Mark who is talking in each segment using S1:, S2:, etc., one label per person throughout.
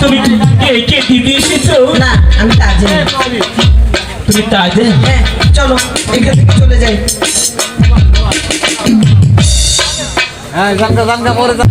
S1: তুমি কে কে দিদি এসেছ
S2: না আমি তাজে।
S1: তুমি তাজে?
S2: হ্যাঁ চলো এখান থেকে চলে যাই।
S3: হ্যাঁ জানকা জানকা পরে যা।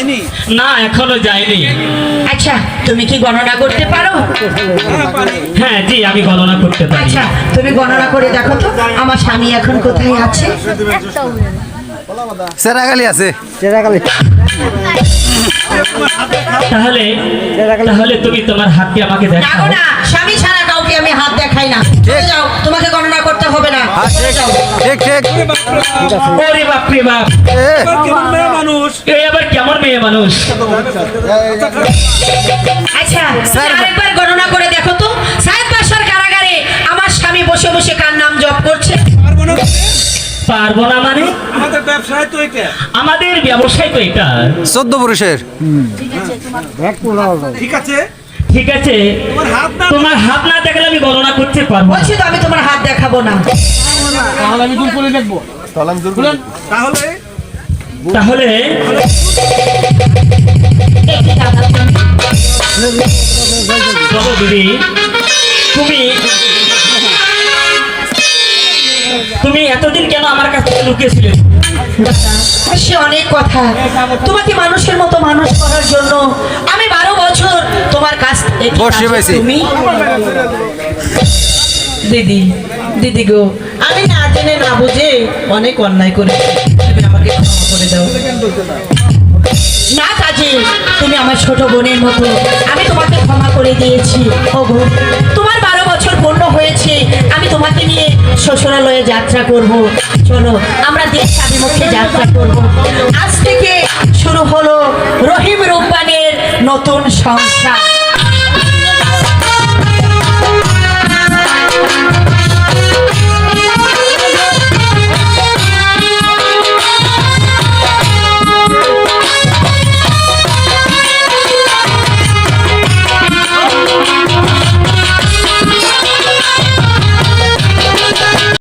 S3: যায়নি?
S1: না এখনও যায়নি।
S4: আচ্ছা তুমি কি গণনা করতে পারো?
S3: হ্যাঁ
S1: জি আমি গণনা করতে পারি।
S4: আচ্ছা তুমি গণনা করে দেখো তো আমার স্বামী এখন কোথায় আছে?
S3: সেরাগালি আছে।
S5: তাহলে তাহলে তুমি তোমার হাতকে আমাকে
S4: না
S5: দেখাও
S4: না স্বামী না। চলে যাও তোমাকে গণনা করতে হবে না।
S3: ঠিক ঠিক ঠিক।
S5: ওরে বাপ রে বাপ।
S3: কেমন মেয়ে মানুষ?
S5: এই আবার কেমন মেয়ে মানুষ?
S4: আচ্ছা আরেকবার গণনা করে দেখো তো। সাহেব বাসার কারাগারে আমার স্বামী বসে বসে কার নাম জপ করছে?
S3: পারব না
S5: পারব না মানে?
S3: আমাদের ব্যবসায় তো এটা।
S5: আমাদের ব্যবসায় তো এটা।
S3: চোদ্দ পুরুষের। ঠিক আছে।
S5: ঠিক আছে?
S3: তোমার হাত না
S5: দেখলে আমি গণনা করতে পারব
S4: বলছি তো আমি তোমার হাত দেখাবো না।
S3: তাহলে
S5: তাহলে বাবু দিদি তুমি তুমি এতদিন কেন আমার কাছ থেকে লুকিয়েছিলে?
S4: সে অনেক কথা। তোমাকে মানুষের মতো মানুষ করার জন্য আমি বারো বছর তোমার কাছ থেকে
S3: বসে বসে।
S4: দিদি দিদি গো আমি না জেনে না বুঝে অনেক অন্যায় করেছি তুমি আমাকে ক্ষমা করে দাও। না কাজে তুমি আমার ছোট বোনের মতো। আমি তোমাকে ক্ষমা করে দিয়েছি। ওগো তোমার বারো বছর পূর্ণ হয়েছে। আমি তোমাকে নিয়ে শ্বশুরালয়ে যাত্রা করব। চলো আমরা দেশ স্বাভিমুখে যাত্রা করব। আজ থেকে শুরু হলো রহিম রূপবানের নতুন সংসার।